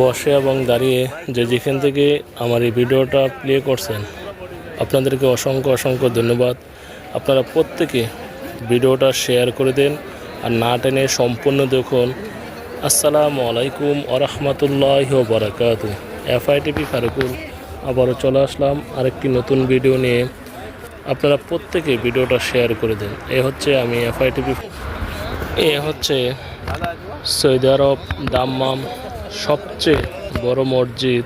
বসে এবং দাঁড়িয়ে যে যেখান থেকে আমার এই ভিডিওটা প্লে করছেন, আপনাদেরকে অসংখ্য অসংখ্য ধন্যবাদ। আপনারা প্রত্যেকে ভিডিওটা শেয়ার করে দেন আর না টেনে সম্পূর্ণ দেখুন। আসসালামু আলাইকুম আরহামতুল্লাহ বারাকাত এফআইটিপি ফারুকুল, আবারও চলে আসলাম আরেকটি নতুন ভিডিও নিয়ে। আপনারা প্রত্যেকে ভিডিওটা শেয়ার করে দেন। এ হচ্ছে আমি এফআইটিপি। এ হচ্ছে সৌদি আরব দাম্মাম সবচেয়ে বড় মসজিদ,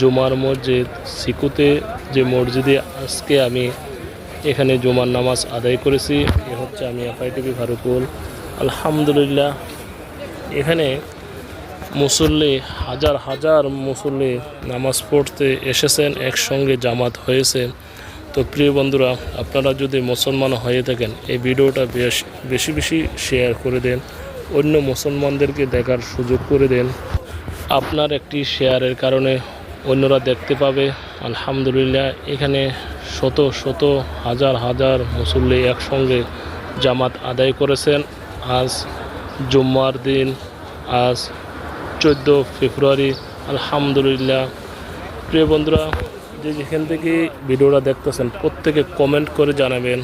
জুমার মসজিদ, সিকুতে যে মসজিদে আজকে আমি এখানে জুমার নামাজ আদায় করেছি, এ হচ্ছে আমি এফআইটিপি ফারুকুল। আলহামদুলিল্লাহ, এখানে মুসল্লি হাজার হাজার মুসল্লি নামাজ পড়তে এসেছেন, একসঙ্গে জামাত হয়েছে। তো প্রিয় বন্ধুরা, আপনারা যদি মুসলমান হয়ে থাকেন, এই ভিডিওটা বেশ বেশি বেশি শেয়ার করে দেন। অন্য মুসলমানদেরকে দেখার সুযোগ করে দেন। আপনার একটি শেয়ারের কারণে অন্যরা দেখতে পাবে। আলহামদুলিল্লাহ, এখানে শত শত হাজার হাজার মুসল্লি একসঙ্গে জামাত আদায় করেছেন। আজ জুম্মার দিন, আজ চোদ্দ ফেব্রুয়ারি। আলহামদুলিল্লাহ। প্রিয় বন্ধুরা, যে যেখান থেকে ভিডিওটা দেখতেছেন, প্রত্যেকে কমেন্ট করে জানাবেন।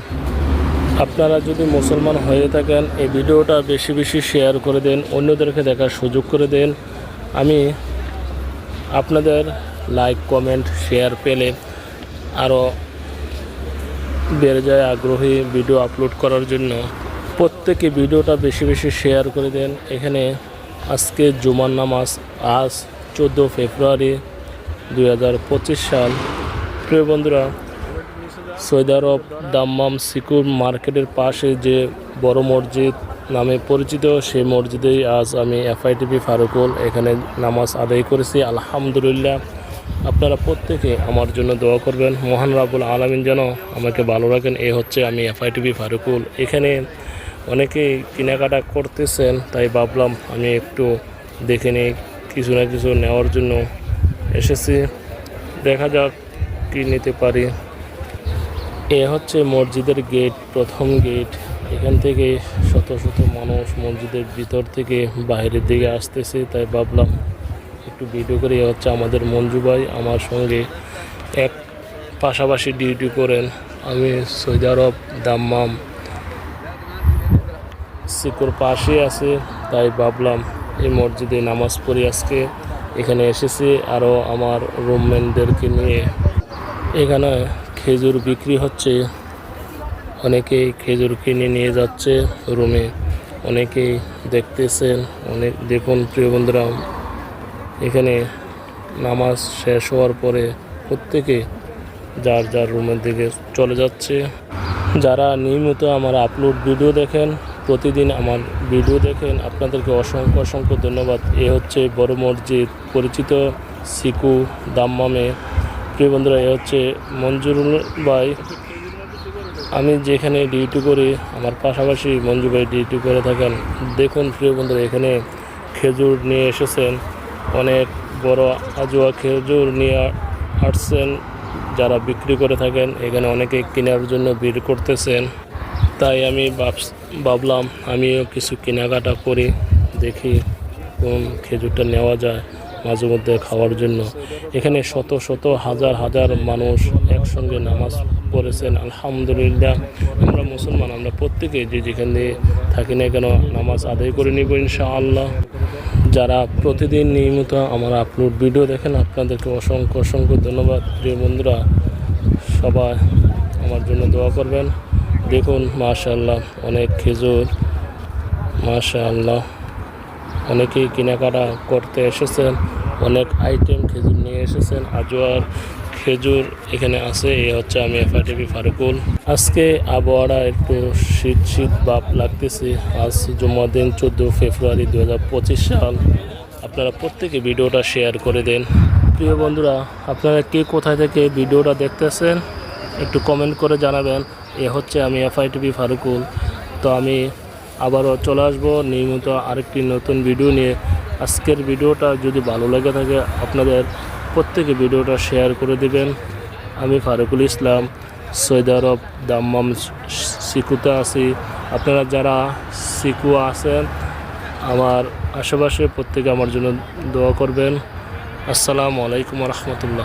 আপনারা যদি মুসলমান হয়ে থাকেন, এই ভিডিওটা বেশি বেশি শেয়ার করে দেন, অন্যদেরকে দেখার সুযোগ করে দেন। আমি আপনাদের লাইক কমেন্ট শেয়ার পেলে আরও বেড়ে যায় আগ্রহী ভিডিও আপলোড করার জন্য। প্রত্যেকে ভিডিওটা বেশি বেশি শেয়ার করে দেন। এখানে আজকে জুমার নামাজ, আজ চোদ্দ ফেব্রুয়ারি দু হাজার পঁচিশ সাল। প্রিয় বন্ধুরা সৌদি আরব দাম্মাম সিকুর মার্কেটের পাশে যে বড় মসজিদ নামে পরিচিত সেই মসজিদেই আজ আমি এফআইটিপি ফারুকুল এখানে নামাজ আদায় করেছি। আলহামদুলিল্লাহ। আপনারা প্রত্যেকে আমার জন্য দোয়া করবেন। মহান রাবুল আলমিন যেন আমাকে ভালো রাখেন। এ হচ্ছে আমি এফআইটিপি ফারুকুল। এখানে অনেকেই কেনাকাটা করতেছেন, তাই ভাবলাম আমি একটু দেখে নিই, কিছু না কিছু নেওয়ার জন্য এসেছি। দেখা যাক কী নিতে পারি। এ হচ্ছে মসজিদের গেট, প্রথম গেট। এখান থেকে শত শত মানুষ মসজিদের ভিতর থেকে বাইরের দিকে আসতেছে, তাই ভাবলাম একটু ভিডিও করে হচ্ছে আমাদের মঞ্জু ভাই, আমার সঙ্গে এক পাশাপাশি ডিউটি করেন। আমি সৌদি আরব দাম্মাম সিকুর পাশে আছে, তাই ভাবলাম এই মসজিদে নামাজ পড়ি আজকে এখানে এসেছি আরও আমার রুমমেটদেরকে নিয়ে। এখানে খেজুর বিক্রি হচ্ছে। অনেকেই খেজুর কিনে নিয়ে যাচ্ছে রুমে। অনেকেই দেখতেছেন, অনেক দেখুন প্রিয় বন্ধুরা, এখানে নামাজ শেষ হওয়ার পরে প্রত্যেকে যার যার রুমের দিকে চলে যাচ্ছে। যারা নিয়মিত আমার আপলোড ভিডিও দেখেন, প্রতিদিন আমার ভিডিও দেখেন, আপনাদেরকে অসংখ্য অসংখ্য ধন্যবাদ। এ হচ্ছে বড় মসজিদ, পরিচিত সিকু দাম্মামে। প্রিয় বন্ধুরা, এ হচ্ছে মঞ্জুরুল ভাই। আমি যেখানে ডিউটি করি, আমার পাশাপাশি মঞ্জু ভাই ডিউটি করে থাকেন। দেখুন প্রিয় বন্ধুরা, এখানে খেজুর নিয়ে এসেছেন। অনেক বড় আজোয়া খেজুর নিয়ে আসছেন, যারা বিক্রি করে থাকেন। এখানে অনেকে কেনার জন্য ভিড় করতেছেন। তাই আমি ভাবলাম, আমিও কিছু কেনাকাটা করি, দেখি কোন খেজুরটা নেওয়া যায়। মাঝে মধ্যে খাওয়ার জন্য। এখানে শত শত হাজার হাজার মানুষ একসঙ্গে নামাজ পড়েছেন। আলহামদুলিল্লাহ, আমরা মুসলমান, আমরা প্রত্যেকে যে যেখানে থাকি না কেন নামাজ আদায় করে নিব ইনশাআল্লাহ। যারা প্রতিদিন নিয়মিত আমার আপলোড ভিডিও দেখেন, আপনাদেরকে অসংখ্য অসংখ্য ধন্যবাদ। প্রিয় বন্ধুরা, সবাই আমার জন্য দোয়া করবেন। দেখুন, মাশাআল্লাহ, অনেক খেজুর। মাশাআল্লাহ। অনেকেই কেনাকাটা করতে এসেছেন, অনেক আইটেম খেজুর নিয়ে এসেছেন, আজোয়ার খেজুর এখানে আছে, এই হচ্ছে আমি এফআইটিভি ফারুকুল। আজকে আবহাওয়াটা একটু শীত শীত বাপ লাগতেছে, আজ জুম্মার দিন চোদ্দ ফেব্রুয়ারি দু হাজার পঁচিশ সাল। আপনারা প্রত্যেকে ভিডিওটা শেয়ার করে দেন। প্রিয় বন্ধুরা, আপনারা কে কোথায় থেকে ভিডিওটা দেখতেছেন, একটু কমেন্ট করে জানাবেন। এ হচ্ছে আমি এফআইটিভি ফারুকুল। তো আমি আবারও চলে আসব নিয়মিত আরেকটি নতুন ভিডিও নিয়ে। আজকের ভিডিওটা যদি ভালো লেগে থাকে, আপনাদের প্রত্যেকে ভিডিওটা শেয়ার করে দিবেন। আমি ফারুকুল ইসলাম সৌদি আরব, দাম্মাম সিকুতে আছি। আপনারা যারা সিকু আছেন, আমার আশেপাশে প্রত্যেকে আমার জন্য দোয়া করবেন। আসসালামু আলাইকুম রহমতুল্লাহ।